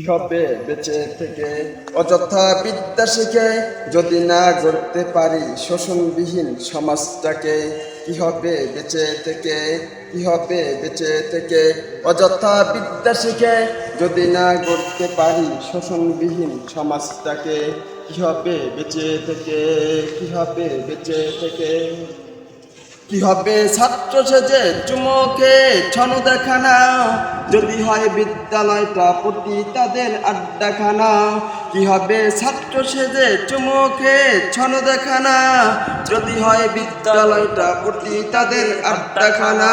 কি হবে বেঁচে থেকে। অযথা বিদ্যা শিখে যদি না গড়তে পারি শোষণবিহীন সমাজটাকে, কি হবে বেঁচে থেকে? কি হবে বেঁচে থেকে? অযথা বিদ্যা শিখে যদি না গড়তে পারি শোষণবিহীন সমাজটাকে, কি হবে বেঁচে থেকে? কি হবে বেঁচে থেকে? কি হবে? ছাত্র সেজে চুমকে ছন দেখানা যদি হয় বিদ্যালয়টা প্রতি তাদের আড্ডাখানা কি হবে? ছাত্র সেজে চুমকে ছন দেখানা যদি হয় বিদ্যালয়টা প্রতি তাদের আড্ডাখানা,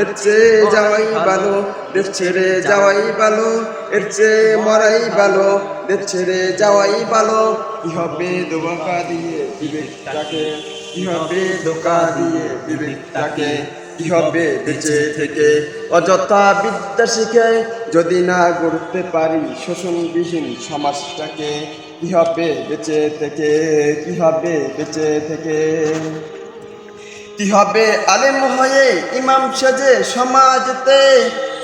এর চেয়ে যাওয়াই ভালো, দেশ ছেড়ে যাওয়াই ভালো, এর চেয়ে মরাই ভালো, দেশ ছেড়ে যাওয়াই ভালো। কি হবে দোকা দিয়ে বিবেকটাকে? কি হবে ধোকা দিয়ে বিবেকটাকে? কি হবে বেঁচে থেকে। অযথা বিদ্যা শিখে যদি না গড়তে পারি শোষণবিহীন সমাজটাকে, কি হবে বেঁচে থেকে? কি হবে বেঁচে থেকে? কি হবে আলেম হয়ে ইমাম সেজে সমাজতে?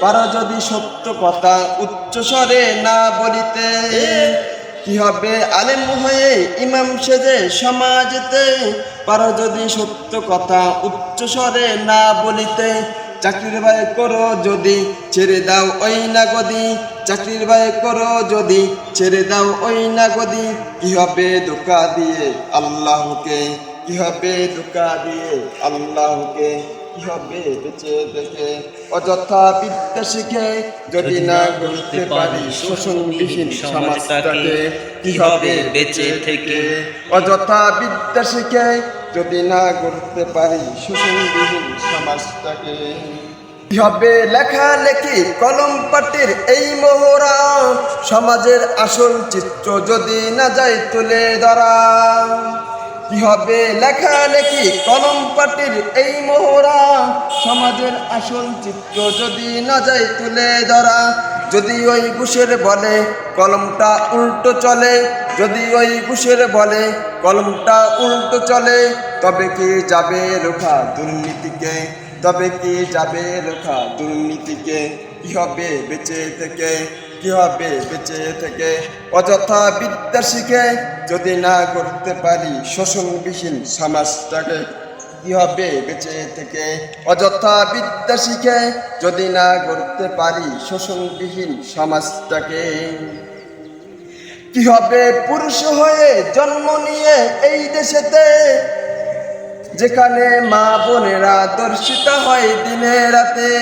পারা যদি সত্য কথা উচ্চস্বরে না বলিতে কি হবে? আলেম হয়ে ইমাম সেজে সমাজতে পারো যদি সত্য কথা উচ্চ স্বরে না বলিতে। চাকরির ব্যয় করো যদি ছেড়ে দাও ওই না গদি চাকরির ব্যয় করো যদি ছেড়ে দাও ওই না গদি কি হবে ধোকা দিয়ে আল্লাহকে? কি হবে ধোকা দিয়ে আল্লাহকে? হবে বেঁচে দেখে অযথা বিদ্যা শিখে যদি না গড়তে পারি শোষণবিহীন সমাজটাকে কি হবে বেঁচে থেকে? অযথা বিদ্যা শিখে যদি না গড়তে পারি শোষণবিহীন সমাজটাকে কি হবে লেখালেখি কলম পাটির এই মোহরা? সমাজের আসল চিত্র যদি না যায় তুলে ধরা। কি হবে? লেখালেখি কলম পাটির এই মোহরা সমাজের আসল চিত্র যদি না যায় তুলে ধরা, যদি ওই ঘুষের বলে কলমটা উল্টো চলে, যদি ওই ঘুষের বলে কলমটা উল্টো চলে, তবে কি যাবে রোখা দুর্নীতিকে? তবে কি যাবে রোখা দুর্নীতিকে? কি হবে বেঁচে থেকে? কি হবে বেঁচে থেকে অযথা বিদ্যা শিখে যদি না করতে পারি শোষণবিহীন সমাজটাকে কি হবে বেঁচে থেকে অযথা বিদ্যা শিখে যদি না করতে পারি শোষণবিহীন সমাজটাকে? কি হবে পুরুষ হয়ে জন্ম নিয়ে এই দেশেতে, যেখানে মা বোনেরা দর্শিত হয় দিনে রাতে?